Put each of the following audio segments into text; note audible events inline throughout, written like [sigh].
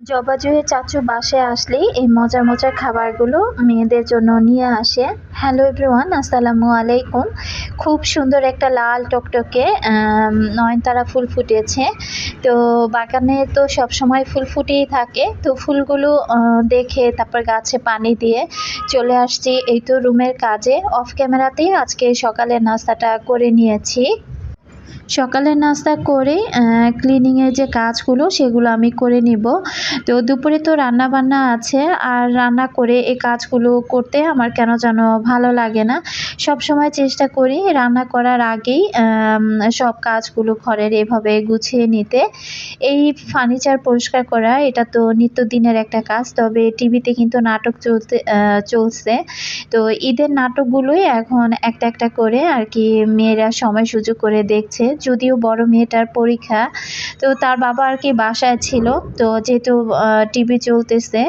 জবা চাচু বাসায় আসলেই এই মজার মজার খাবারগুলো মেয়েদের জন্য নিয়ে আসে। হ্যালো এভরিওয়ান আসসালামু আলাইকুম। খুব সুন্দর একটা লাল টকটকে নয়নতারা ফুল ফুটেছে। তো বাগানে তো সব সময় ফুল ফুটেই থাকে। তো ফুলগুলো দেখে তারপর গাছে পানি দিয়ে চলে আসছি। এই তো রুমের কাজে। অফ ক্যামেরাতেই আজকে সকালে নাস্তাটা করে নিয়েছি। সকালের নাস্তা করে ক্লিনিংয়ের যে কাজগুলো সেগুলো আমি করে নিব। তো দুপুরে তো রান্না বান্না আছে, আর রান্না করে এই কাজগুলো করতে আমার কেন যেন ভালো লাগে না। সব সময় চেষ্টা করি রান্না করার আগেই সব কাজগুলো ঘরের এভাবে গুছিয়ে নিতে। এই ফার্নিচার পরিষ্কার করা, এটা তো নিত্যদিনের একটা কাজ, তবে টিভিতে কিন্তু নাটক চলতে চলছে। তো ঈদের নাটকগুলোই এখন একটা একটা করে আর কি মেয়েরা সময় সুযোগ করে দেখছে। যদিও বড় মেয়েটার পরীক্ষা, তো তার বাবা আর কি বাসায় ছিল। তো যেহেতু টিভি চলতেছে,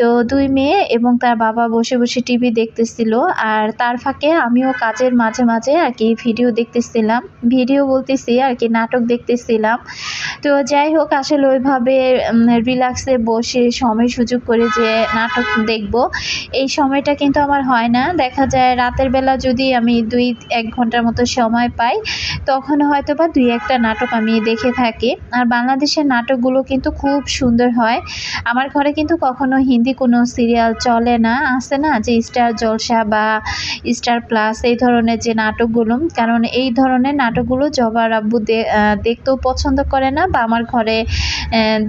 তো দুই মেয়ে এবং তার বাবা বসে বসে টিভি দেখতেছিল। আর তার ফাঁকে আমিও কাজের মাঝে মাঝে আর কি ভিডিও দেখতেছিলাম। ভিডিও বলতেছি আর কি, নাটক দেখতেছিলাম। তো যাই হোক, আসলে ওইভাবে রিল্যাক্সে বসে সময় সুযোগ করে যে নাটক দেখব, এই সময়টা কিন্তু আমার হয় না। দেখা যায় রাতের বেলা যদি আমি দুই এক ঘণ্টার মতো সময় পাই, তখন হয়তো বা দুই একটা নাটক আমি দেখে থাকি। আর বাংলাদেশের নাটকগুলো কিন্তু খুব সুন্দর হয়। আমার ঘরে কিন্তু কখনো হিন্দি কোনো সিরিয়াল চলে না। আছে না যে স্টার জলসা বা স্টার প্লাস এই ধরনের যে নাটকগুলো। কারণ এই ধরনের নাটকগুলো জবার আব্বু দেখতেও পছন্দ করে না বা আমার ঘরে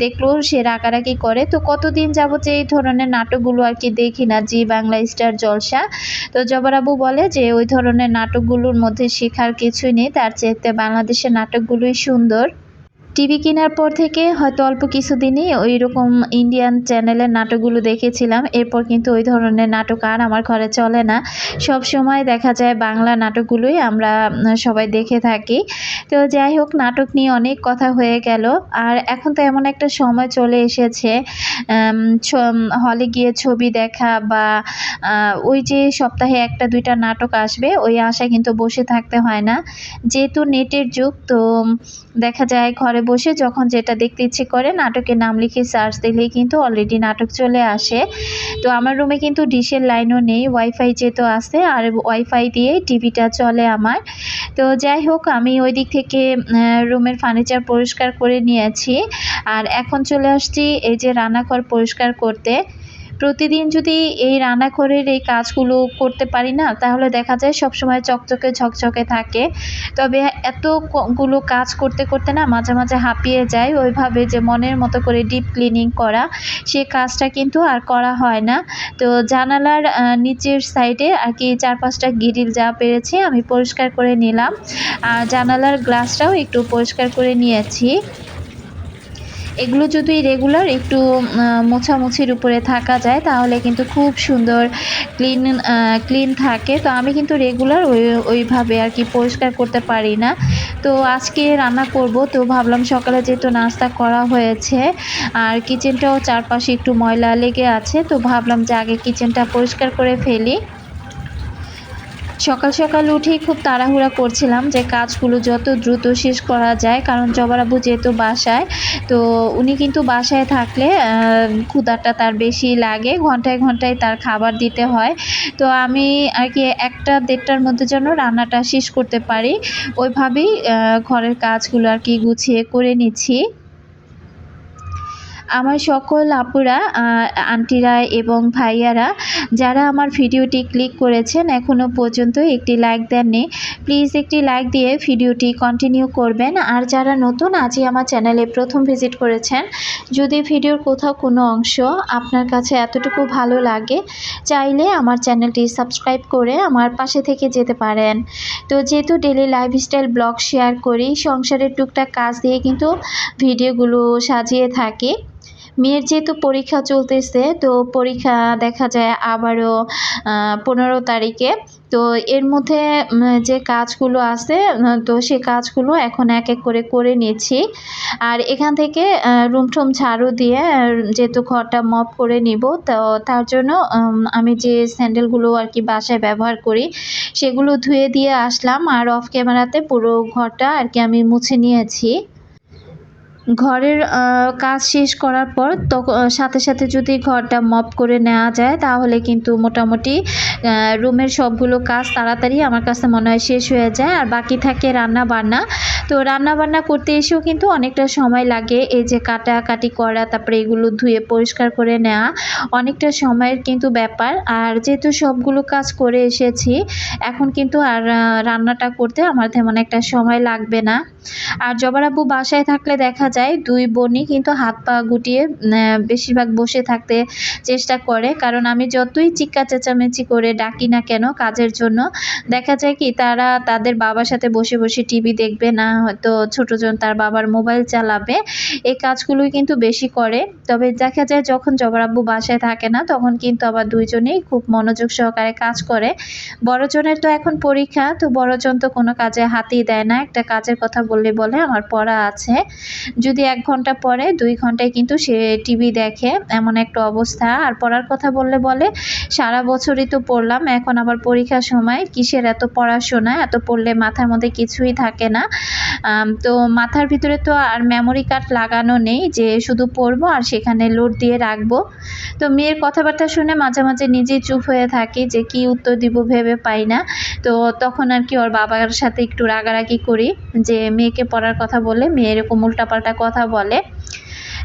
দেখলেও সে রাগারাগি করে। তো কতদিন যাবত যে এই ধরনের নাটকগুলো আর কি দেখি না, জি বাংলা স্টার জলসা? তো জবার আব্বু বলে যে ওই ধরনের নাটকগুলোর মধ্যে শেখার কিছুই নেই। তার চেয়ে বাংলাদেশের নাটকগুলোই সুন্দর। টিভি কেনার পর থেকে হয়তো অল্প কিছুদিনই ওই রকম ইন্ডিয়ান চ্যানেলের নাটকগুলো দেখেছিলাম। এরপর কিন্তু ওই ধরনের নাটক আর আমার ঘরে চলে না। সব সময় দেখা যায় বাংলা নাটকগুলোই আমরা সবাই দেখে থাকি। তো যাই হোক, নাটক নিয়ে অনেক কথা হয়ে গেল। আর এখন তো এমন একটা সময় চলে এসেছে হলে গিয়ে ছবি দেখা বা ওই যে সপ্তাহে একটা দুইটা নাটক আসবে, ওই আশায় কিন্তু বসে থাকতে হয় না। যেহেতু নেটের যুগ, তো দেখা যায় ঘরে বসে যখন যেটা দেখতে ইচ্ছে করে নাটকের নাম লিখে সার্চ দিলেই কিন্তু অলরেডি নাটক চলে আসে। তো আমার রুমে কিন্তু ডিশের লাইনও নেই ওয়াইফাই যেহেতু আছে, আর ওয়াইফাই দিয়েই টিভিটা চলে আমার। তো যাই হোক, আমি ওই দিক থেকে রুমের ফার্নিচার পরিষ্কার করে নিয়েছি। আর এখন চলে আসছি এই যে রান্নাঘর পরিষ্কার করতে। প্রতিদিন যদি এই রান্নাঘরের এই কাজগুলো করতে পারি না, তাহলে দেখা যায় সব সময় চকচকে ঝকঝকে থাকে। তবে এতগুলো কাজ করতে করতে না মাঝে মাঝে হাঁপিয়ে যায় ওইভাবে যে মনের মতো করে ডিপ ক্লিনিং করা, সে কাজটা কিন্তু আর করা হয় না। তো জানালার নিচের সাইডে আর কি চার পাঁচটা গিরিল যা পেরেছি আমি পরিষ্কার করে নিলাম। আর জানালার গ্লাসটাও একটু পরিষ্কার করে নিয়েছি। এগুলো যদি রেগুলার একটু মোছামুছির উপরে থাকা যায়, তাহলে কিন্তু খুব সুন্দর ক্লিন ক্লিন থাকে। তো আমি কিন্তু রেগুলার ওই, ওইভাবে আর কি পরিষ্কার করতে পারি না। তো আজকে রান্না করব, তো ভাবলাম সকালে যেহেতু নাস্তা করা হয়েছে, আর কিচেনটাও চারপাশে একটু ময়লা লেগে আছে, তো ভাবলাম যে আগে কিচেনটা পরিষ্কার করে ফেলি। সকাল সকাল উঠেই খুব তাড়াহুড়া করছিলাম যে কাজগুলো যত দ্রুত শেষ করা যায় কারণ জবরাবু যেহেতু বাসায় তো উনি কিন্তু বাসায় থাকলে আহ, ক্ষুধাটা তার বেশি লাগে ঘন্টায় ঘন্টায় তার খাবার দিতে হয়। তো আমি আর কি একটা দেড়টার মধ্যে যেন রান্নাটা শেষ করতে পারি। ওইভাবেই ঘরের কাজগুলো আর কি গুছিয়ে করে নিচ্ছি। আমার সকল আপুরা আন্টিরা এবং ভাইয়ারা, যারা আমার ভিডিওটি ক্লিক করেছেন এখনও পর্যন্ত একটি লাইক দেননি, প্লিজ একটি লাইক দিয়ে ভিডিওটি কন্টিনিউ করবেন। আর যারা নতুন আজই আমার চ্যানেলে প্রথম ভিজিট করেছেন, যদি ভিডিওর কোথাও কোনো অংশ আপনার কাছে এতটুকু ভালো লাগে, চাইলে আমার চ্যানেলটি সাবস্ক্রাইব করে আমার পাশে থেকে যেতে পারেন। তো যেহেতু ডেলি লাইফস্টাইল ব্লগ শেয়ার করি, সংসারের টুকটাক কাজ দিয়ে কিন্তু ভিডিওগুলো সাজিয়ে থাকি। মেয়ের যেহেতু পরীক্ষা চলতেছে, তো পরীক্ষা দেখা যায় আবারও পনেরো তারিখে। তো এর মধ্যে যে কাজগুলো আছে তো সে কাজগুলো এখন এক এক করে করে নিচ্ছি। আর এখান থেকে রুম টুম ঝাড়ু দিয়ে যেহেতু ঘরটা মপ করে নিব, তো তার জন্য আমি যে স্যান্ডেলগুলো আর কি বাসায় ব্যবহার করি, সেগুলো ধুয়ে দিয়ে আসলাম। আর অফ ক্যামেরাতে পুরো ঘরটা আর কি আমি মুছে নিয়েছি। ঘরের কাজ শেষ করার পর তখন সাথে সাথে যদি ঘরটা মপ করে নেওয়া যায়, তাহলে কিন্তু মোটামুটি রুমের সবগুলো কাজ তাড়াতাড়ি আমার কাছে মনে হয় শেষ হয়ে যায়। আর বাকি থাকে রান্না বান্না তো রান্না বান্না করতে এসেও কিন্তু অনেকটা সময় লাগে। এই যে কাটাকাটি করা, তারপরে এগুলো ধুয়ে পরিষ্কার করে নেওয়া, অনেকটা সময়ের কিন্তু ব্যাপার। আর যেহেতু সবগুলো কাজ করে এসেছি, এখন কিন্তু আর রান্নাটা করতে আমার তেমন একটা সময় লাগবে না। আর জবার আব্বু বাসায় থাকলে দেখা যায় দুই বোনই কিন্তু হাত পা গুটিয়ে বেশিরভাগ বসে থাকতে চেষ্টা করে। কারণ আমি যতই চিক্কা চেঁচামেচি করে ডাকি না কেন কাজের জন্য, দেখা যায় কি তারা তাদের বাবার সাথে বসে বসে টিভি দেখবে না, হয়তো ছোটজন তার বাবার মোবাইল চালাবে। এই কাজগুলোই কিন্তু বেশি করে। তবে দেখা যায় যখন জবার আব্বু বাসায় থাকে না, তখন কিন্তু আবার দুইজনেই খুব মনোযোগ সহকারে কাজ করে। বড়জনের তো এখন পরীক্ষা, তো বড়জন তো কোনো কাজে হাতই দেয় না। একটা কাজের কথা বললে বলে, আমার পড়া আছে। যদি এক ঘণ্টা পরে দুই ঘন্টায় কিন্তু সে টিভি দেখে, এমন একটা অবস্থা। আর পড়ার কথা বললে বলে, সারা বছরই তো পড়লাম, এখন আবার পরীক্ষার সময় কিসের এত পড়াশোনা? এত পড়লে মাথার মধ্যে কিছুই থাকে না। তো মাথার ভিতরে তো আর মেমোরি কার্ড লাগানো নেই যে শুধু পড়ব আর সেখানে লোড দিয়ে রাখব। তো মেয়ের কথাবার্তা শুনে মাঝে মাঝে নিজেই চুপ হয়ে থাকি যে কি উত্তর দিব ভেবে পাই না। তো তখন আর কি ওর বাবার সাথে একটু রাগারাগি করি যে মেয়েকে পড়ার কথা বলে মেয়ে এরকম উল্টাপাল্টা কথা বলে।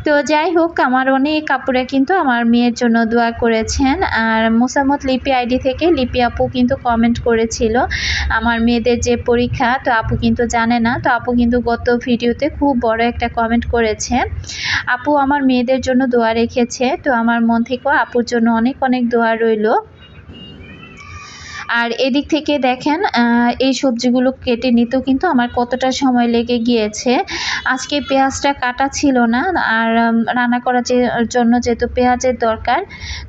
তো যাই হোক, আমার অনেক কাপড়ে কিন্তু আমার মেয়ের জন্য দোয়া করেছেন। আর মোসামত লিপি আইডি থেকে লিপি আপু কিন্তু কমেন্ট করেছিল আমার মেয়েদের যে পরীক্ষা, তো আপু কিন্তু জানে না। তো আপু কিন্তু গত ভিডিওতে খুব বড় একটা কমেন্ট করেছে। আপু আমার মেয়েদের জন্য দোয়া রেখেছে। তো আমার মন থেকেও আপুর জন্য অনেক অনেক দোয়া রইল। আর এদিক থেকে দেখেন এই সবজিগুলো কেটে নিতেও কিন্তু আমার কতটা সময় লেগে গিয়েছে। আজকে পেঁয়াজটা কাটা ছিল না, আর রান্না করার জন্য যেহেতু পেঁয়াজের দরকার,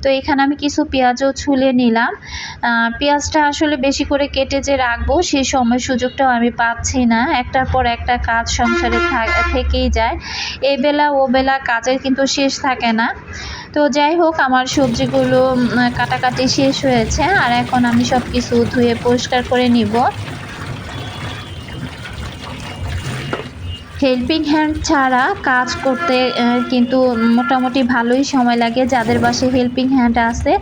তো এখানে আমি কিছু পেঁয়াজও ছুলে নিলাম। পেঁয়াজটা আসলে বেশি করে কেটে যে রাখব সেই সময় সুযোগটাও আমি পাচ্ছি না। একটার পর একটা কাজ সংসারে থাক- থেকেই যায়। এবেলা বেলা ও বেলা কাজের কিন্তু শেষ থাকে না। তো যাই হোক, আমার সবজিগুলো কাটাকাটি শেষ হয়েছে। আর এখন আমি সব কিছু ধুয়ে পরিষ্কার করে নিব। হেল্পিং হ্যান্ড ছাড়া কাজ করতে কিন্তু মোটামুটি ভালোই সময় লাগে। যাদের বাসায় হেল্পিং হ্যান্ড আছে,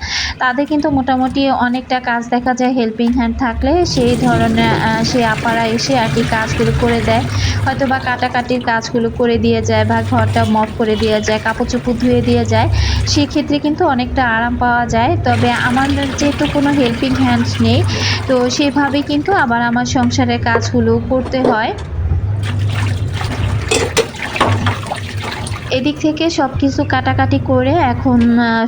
তাদের কিন্তু মোটামুটি অনেকটা কাজ দেখা যায় হেল্পিং হ্যান্ড থাকলে। সেই ধরনের সেই আপারা এসে আর কি কাজগুলো করে দেয়। হয়তো বা কাটাকাটির কাজগুলো করে দিয়ে যায় বা ঘরটা মপ করে দিয়ে যায় কাপড় চোপড় ধুয়ে দিয়ে যায়, সেক্ষেত্রে কিন্তু অনেকটা আরাম পাওয়া যায়। তবে আমার যেহেতু কোনো হেল্পিং হ্যান্ড নেই, তো সেভাবে কিন্তু আবার আমার সংসারের কাজগুলো করতে হয়। এদিক থেকে সব কিছু কাটাকাটি করে এখন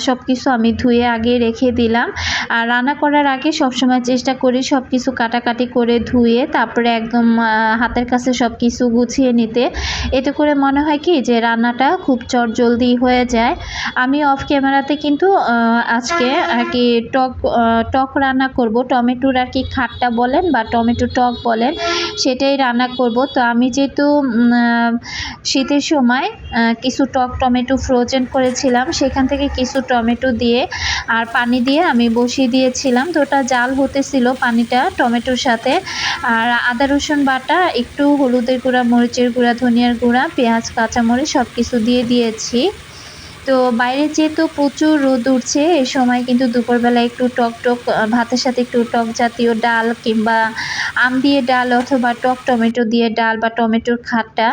সব কিছু আমি ধুয়ে আগে রেখে দিলাম। আর রান্না করার আগে সবসময় চেষ্টা করি সব কিছু কাটাকাটি করে ধুয়ে তারপরে একদম হাতের কাছে সব কিছু গুছিয়ে নিতে। এতে করে মনে হয় কি যে রান্নাটা খুব চটজলদি হয়ে যায়। আমি অফ ক্যামেরাতে কিন্তু আজকে আর কি টক টক রান্না করব। টমেটোর আর কি খাট্টা বলেন বা টমেটো টক বলেন সেটাই রান্না করব। তো আমি যেহেতু শীতের সময় আহ, কিছু টক টমেটো ফ্রোজেন করেছিলাম, সেখান থেকে কিছু টমেটো দিয়ে আর পানি দিয়ে আমি বসিয়ে দিয়েছিলাম। তো ওটা জাল হতেছিল পানিটা টমেটোর সাথে। আর আদা, রসুন বাটা, একটু হলুদের গুঁড়া, মরিচের গুঁড়া, ধনিয়ার গুঁড়া, পেঁয়াজ, কাঁচামরিচ সব কিছু দিয়ে দিয়েছি। তো বাইরে যেহেতু প্রচুর রোদ উঠছে, এ সময় কিন্তু দুপুরবেলা একটু টক টক ভাতের সাথে একটু টক জাতীয় ডাল কিংবা আম দিয়ে ডাল অথবা টক টমেটো দিয়ে ডাল বা টমেটোর খাট্টা,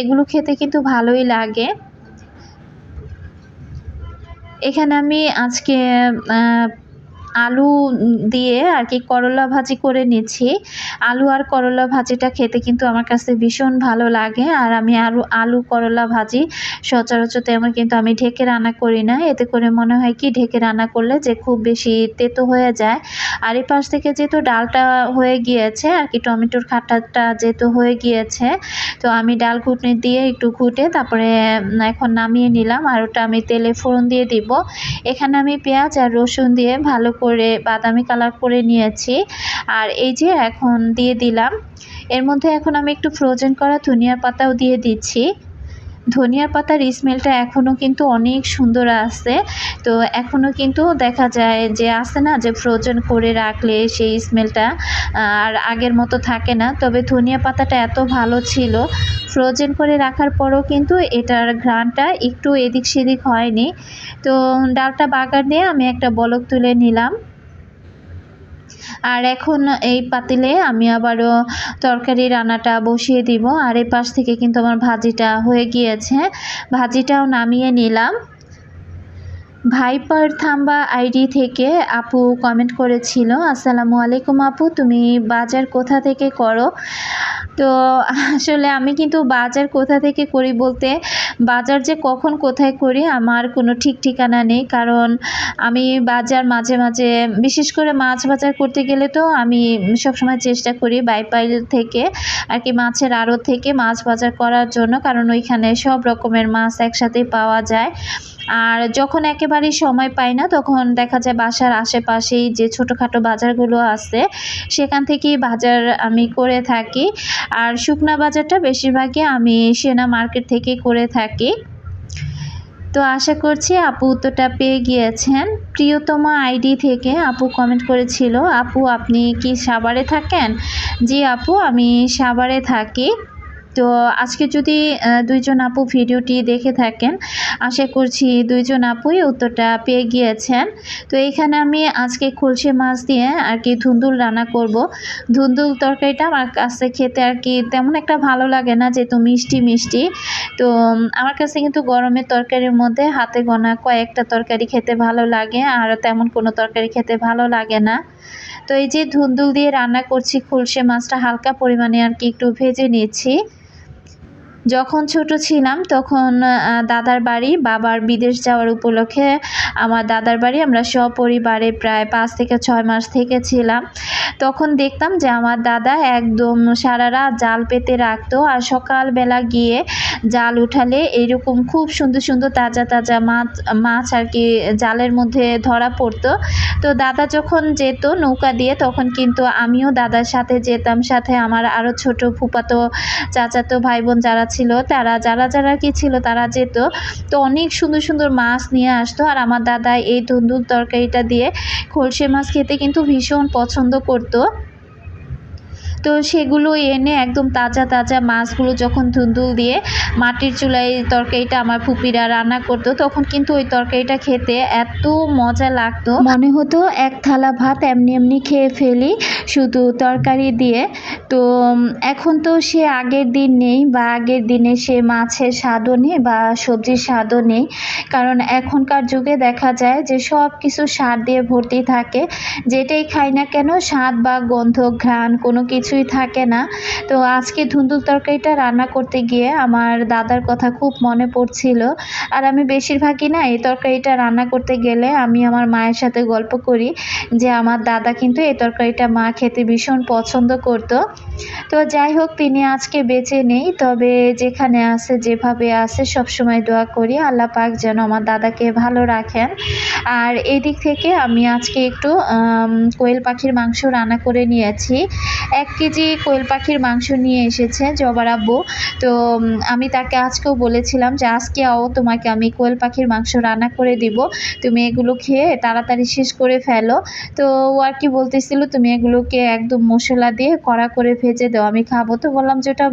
এগুলো খেতে কিন্তু ভালোই লাগে। এখানে আমি আজকে আলু দিয়ে আর কি করলা ভাজি করে নিচ্ছি। আলু আর করলা ভাজিটা খেতে কিন্তু আমার কাছে ভীষণ ভালো লাগে। আর আমি আলু আলু করলা ভাজি সচরাচর তেমন কিন্তু আমি ঢেকে রান্না করি না। এতে করে মনে হয় কি, ঢেকে রান্না করলে যে খুব বেশি তেতো হয়ে যায়। আর এই পাশ থেকে যেহেতু ডালটা হয়ে গিয়েছে, আর কি টমেটোর খাটাটা যেহেতু হয়ে গিয়েছে, তো আমি ডাল ঘুটনি দিয়ে একটু ঘুটে তারপরে এখন নামিয়ে নিলাম। আর ওটা আমি তেলে ফোড়ন দিয়ে দিব। এখানে আমি পেঁয়াজ আর রসুন দিয়ে ভালো করে, বাদামি কালার করে নিয়েছি। আর এই যে এখন দিয়ে দিলাম। এর মধ্যে এখন আমি একটু ফ্রোজেন করা ধনিয়ার পাতাও দিয়ে দিচ্ছি। ধনিয়ার পাতার স্মেলটা এখনও কিন্তু অনেক সুন্দর আছে। তো এখনও কিন্তু দেখা যায় যে আছে না, যে ফ্রোজেন করে রাখলে সেই স্মেলটা আর আগের মতো থাকে না। তবে ধনিয়া পাতাটা এত ভালো ছিল। ফ্রোজেন করে রাখার পরও কিন্তু এটার ঘ্রাণটা একটু এদিক সেদিক হয়নি। তো ডালটা বাগার নিয়ে আমি একটা বলক তুলে নিলাম। আর এখন এই পাতিলে আমি আবারও তরকারি রান্নাটা বসিয়ে দিব। আর এই পাশ থেকে কিন্তু আমার ভাজিটা হয়ে গিয়েছে। ভাজিটাও নামিয়ে নিলাম। ভাইপার থাম্বা আইডি থেকে আপু কমেন্ট করেছিল, আসসালামু আলাইকুম আপু, তুমি বাজার কোথা থেকে করো? তো আসলে আমি কিন্তু বাজার কোথা থেকে করি বলতে, বাজার যে কখন কোথায় করি আমার কোনো ঠিক ঠিকানা নেই। কারণ আমি বাজার মাঝে মাঝে, বিশেষ করে মাছ বাজার করতে গেলে তো আমি সবসময় চেষ্টা করি বাইপাইল থেকে, আর কি মাছের আড়ত থেকে মাছ বাজার করার জন্য। কারণ ওইখানে সব রকমের মাছ একসাথে পাওয়া যায়। আর যখন একেবারেই সময় পাই না, তখন দেখা যায় বাসার আশেপাশেই যে ছোটোখাটো বাজারগুলো আছে, সেখান থেকেই বাজার আমি করে থাকি। আর শুকনা বাজারটা বেশিরভাগই আমি সেনা মার্কেট থেকে করে থাকি। তো আশা করছি আপু উত্তরটা পেয়ে গিয়েছেন। প্রিয়তমা আইডি থেকে আপু কমেন্ট করেছিল, আপু, আপনি কি সাভারে থাকেন? জি আপু, আমি সাভারে থাকি। তো আজকে যদি দুইজন আপু ভিডিওটি দেখে থাকেন, আশা করছি দুইজন আপুই উত্তরটা পেয়ে গিয়েছেন। তো এইখানে আমি আজকে খুলসে মাছ দিয়ে আর কি ধুন্দুল রান্না করব। ধুন্দুল তরকারিটা আমার কাছে খেতে আর কি তেমন একটা ভালো লাগে না যেহেতু মিষ্টি মিষ্টি। তো আমার কাছে কিন্তু গরমের তরকারির মধ্যে হাতে গোনা কয়েকটা তরকারি খেতে ভালো লাগে আর তেমন কোনো তরকারি খেতে ভালো লাগে না। তো এই যে ধুন্দুল দিয়ে রান্না করছি, খুলসে মাছটা হালকা পরিমাণে আর কি একটু ভেজে নিয়েছি যখন ছোট ছিলাম তখন দাদার বাড়ি, বাবার বিদেশ যাওয়ার উপলক্ষে আমার দাদার বাড়ি আমরা সপরিবারে প্রায় পাঁচ থেকে ছয় মাস থেকেছিলাম। তখন দেখতাম যে আমার দাদা একদম সারা রাত জাল পেতে রাখতো আর সকালবেলা গিয়ে জাল উঠালে এরকম খুব সুন্দর সুন্দর তাজা তাজা মাছ মাছ আর কি জালের মধ্যে ধরা পড়তো। তো দাদা যখন যেত নৌকা দিয়ে তখন কিন্তু আমিও দাদার সাথে যেতাম, সাথে আমার আরও ছোট ফুপাতো চাচাতো ভাই বোন যারা ছিল, তারা, যারা যারা কি ছিল, তারা যেত। তো অনেক সুন্দর সুন্দর মাছ নিয়ে আসতো আর আমার দাদা এই তন্দুর তরকারিটা দিয়ে খলসে মাছ খেতে কিন্তু ভীষণ পছন্দ করতো। তো সেগুলো এনে একদম তাজা তাজা মাছগুলো যখন ধুন্দুল দিয়ে মাটির চুলায় তরকারিটা আমার ফুপিরা রান্না করতো, তখন কিন্তু ওই তরকারিটা খেতে এত মজা লাগতো। মনে হতো এক থালা ভাত এমনি এমনি খেয়ে ফেলি শুধু তরকারি দিয়ে। তো এখন তো সে আগের দিন নেই বা আগের দিনে সে মাছের স্বাদও নেই বা সবজির স্বাদও নেই। কারণ এখনকার যুগে দেখা যায় যে সব কিছু সার দিয়ে ভর্তি থাকে। যেটাই খাই না কেন, স্বাদ বা গন্ধ, ঘ্রাণ কোনো কিছু কিছুই থাকে না। তো আজকে ধুন্দুল তরকারিটা রান্না করতে গিয়ে আমার দাদার কথা খুব মনে পড়ছিল। আর আমি বেশিরভাগই না এই তরকারিটা রান্না করতে গেলে আমি আমার মায়ের সাথে গল্প করি যে আমার দাদা কিন্তু এই তরকারিটা মা খেতে ভীষণ পছন্দ করতো। তো যাই হোক, তিনি আজকে বেঁচে নেই। তবে যেখানে আছে, যেভাবে আছে, সবসময় দোয়া করি আল্লাহ পাক যেন আমার দাদাকে ভালো রাখেন। আর এদিক থেকে আমি আজকে একটু কোয়েল পাখির মাংস রান্না করে নিয়েছি। এক কেজি কোয়েল পাখির মাংস নিয়ে এসেছে জবার আব্বু। তো আমি তাকে আজকেও বলেছিলাম যে, আজকে আও তোমাকে আমি কোয়েল পাখির মাংস রান্না করে দিব। তুমি এগুলো খেয়ে তাড়াতাড়ি শেষ করে ফেলো। তো ও আর কি বলতেছিল, তুমি এগুলোকে একদম মশলা দিয়ে কড়া করে ভেজে দাও, আমি খাব। তো বললাম যে, ওটা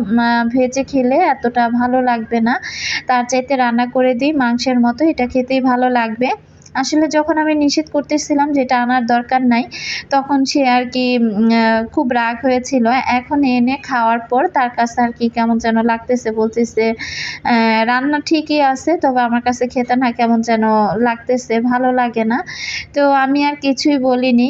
ভেজে খেলে এতটা ভালো লাগবে না। তার চাইতে রান্না করে দিই, মাংসের মতো, এটা খেতেই ভালো লাগবে। আসলে যখন আমি নিষেধ করতেছিলাম যেটা আনার দরকার নাই, তখন সে আর কি খুব রাগ হয়েছিল। এখন এনে খাওয়ার পর তার কাছে আর কি কেমন যেন লাগতেছে, বলতেছে রান্না ঠিকই আছে, তবে আমার কাছে খেতে না কেমন যেন লাগতেছে, ভালো লাগে না। তো আমি আর কিছুই বলিনি।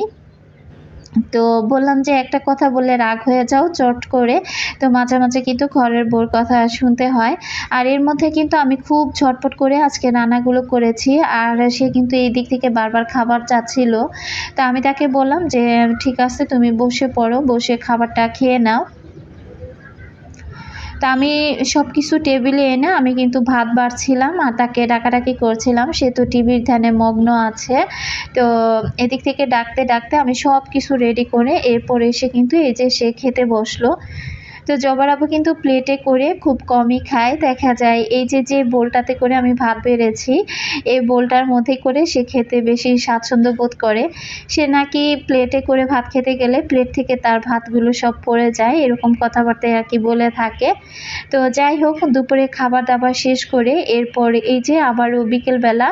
তো বললাম যে একটা কথা বলে রাগ হয়ে যাও, চট করে। তো মাঝে মাঝে কিন্তু ঘরের বোর কথা শুনতে হয়। আর এর মধ্যে কিন্তু আমি খুব ঝটপট করে আজকে রান্নাগুলো করেছি। আর সে কিন্তু এই দিক থেকে বারবার খাবার চাচ্ছিল। তা আমি তাকে বললাম যে, ঠিক আছে, তুমি বসে পড়ো, বসে খাবারটা খেয়ে নাও। তা আমি সব কিছু টেবিলে এনে আমি কিন্তু ভাত বাড়ছিলাম আর তাকে ডাকাডাকি করছিলাম। সে তো টিভির ধ্যানে মগ্ন আছে। তো এদিক থেকে ডাকতে ডাকতে আমি সব কিছু রেডি করে এরপর এসে কিন্তু এই যে সে খেতে বসল। তো জবার আপু কিন্তু প্লেটে করে খুব কমই খায়। দেখা যায় এই যে যে বোলটাতে করে আমি ভাত বেড়েছি, এই বোলটার মধ্যে করে সে খেতে বেশি স্বাচ্ছন্দ্য বোধ করে। সে নাকি প্লেটে করে ভাত খেতে গেলে প্লেট থেকে তার ভাতগুলো সব পড়ে যায়, এরকম কথাবার্তায় আর কি বলে থাকে। তো যাই হোক, দুপুরে খাবার দাবার শেষ করে এরপর এই যে আবারও বিকেলবেলা,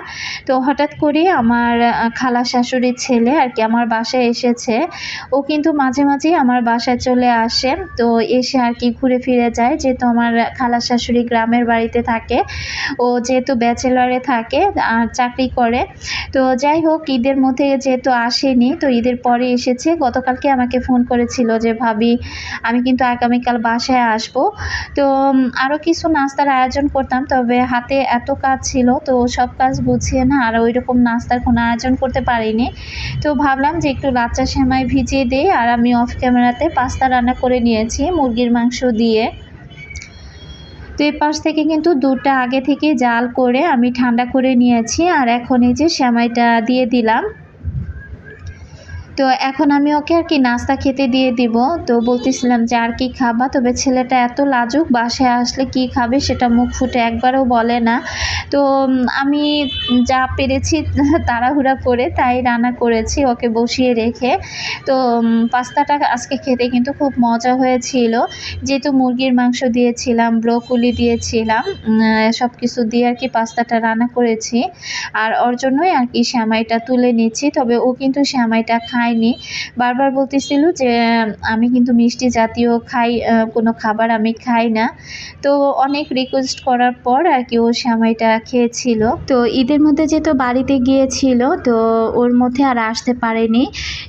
তো হঠাৎ করে আমার খালা শাশুড়ির ছেলে আর কি আমার বাসায় এসেছে। ও কিন্তু মাঝে মাঝেই আমার বাসায় চলে আসে। তো এসে কি ঘুরে ফিরে যায়, যেহেতু আমার খালা শাশুড়ি গ্রামের বাড়িতে থাকে। ও যেহেতু ব্যাচেলরে থাকে, আর চাকরি করে। তো যাই হোক, ঈদের মধ্যে যেহেতু আসেনি, তো ঈদের পরে এসেছে। গতকালকে আমাকে ফোন করেছিল যে, ভাবি, আমি কিন্তু আগামীকাল বাসায় আসব। তো আরও কিছু নাস্তার আয়োজন করতাম, তবে হাতে এত কাজ ছিল, তো সব কাজ বুঝিয়ে না আর ওই রকম নাস্তার কোনো আয়োজন করতে পারিনি। তো ভাবলাম যে, একটু লাচ্চা সেমাই ভিজিয়ে দিই, আর আমি অফ ক্যামেরাতে পাস্তা রান্না করে নিয়েছি, মুরগির মাংস দিয়ে। তো এপাশ পাশ থেকে কিন্তু দুধটা আগে থেকে জাল করে আমি ঠান্ডা করে নিয়েছি। আর এখন এই যে সেমাইটা দিয়ে দিলাম। তো এখন আমি ওকে আর কি নাস্তা খেতে দিয়ে দিব। তো বলতেছিলাম যে, আর কি খাবা? তবে ছেলেটা এত লাজুক, বাসায় আসলে কি খাবে সেটা মুখ ফুটে একবারও বলে না। তো আমি যা পেরেছি [laughs] তাড়াহুড়া করে তাই রান্না করেছি ওকে বসিয়ে রেখে। তো পাস্তাটা আজকে খেতে কিন্তু খুব মজা হয়েছিল। যেহেতু মুরগির মাংস দিয়েছিলাম, ব্রোকলি দিয়েছিলাম সব কিছু দিয়ে আর কি পাস্তাটা রান্না করেছি। আর ওর জন্যই আর কি শ্যামাইটা তুলে নিচ্ছি, তবে ও কিন্তু শ্যামাইটা খায় খায়নি বারবার বলতেছিল যে, আমি কিন্তু মিষ্টি জাতীয় খাই কোনো খাবার আমি খাই না। তো অনেক রিকোয়েস্ট করার পর আর কি ও শ্যামাইটা খেয়েছিল। তো ঈদের মধ্যে যেহেতু বাড়িতে গিয়েছিল, তো ওর মধ্যে আর আসতে পারেনি।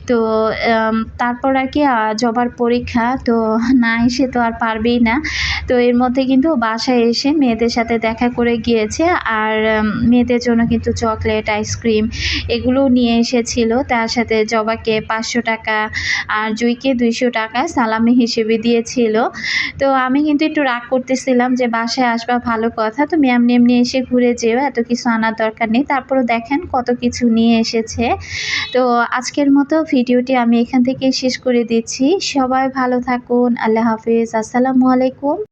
তো তারপর আর কি জবার পরীক্ষা, তো না এসে তো আর পারবেই না। তো এর মধ্যে কিন্তু বাসায় এসে মেয়েদের সাথে দেখা করে গিয়েছে আর মেয়েদের জন্য কিন্তু চকলেট আইসক্রিম এগুলো নিয়ে এসেছিল। তার সাথে জবাকে পাঁচশো টাকা আর জুইকে দুইশো টাকা সালামি হিসেবে দিয়েছিল। তো আমি কিন্তু একটু রাগ করতেছিলাম যে বাসায় আসবা ভালো কথা, তুমি এমনি এমনি এসে ঘুরে যেও, এত কিছু আনার দরকার নেই। তারপরও দেখেন কত কিছু নিয়ে এসেছে। তো আজকের মতো ভিডিওটি আমি এখান থেকে শেষ করে দিচ্ছি। সবাই ভালো থাকুন, আল্লাহ হাফিজ, আসসালামু আলাইকুম।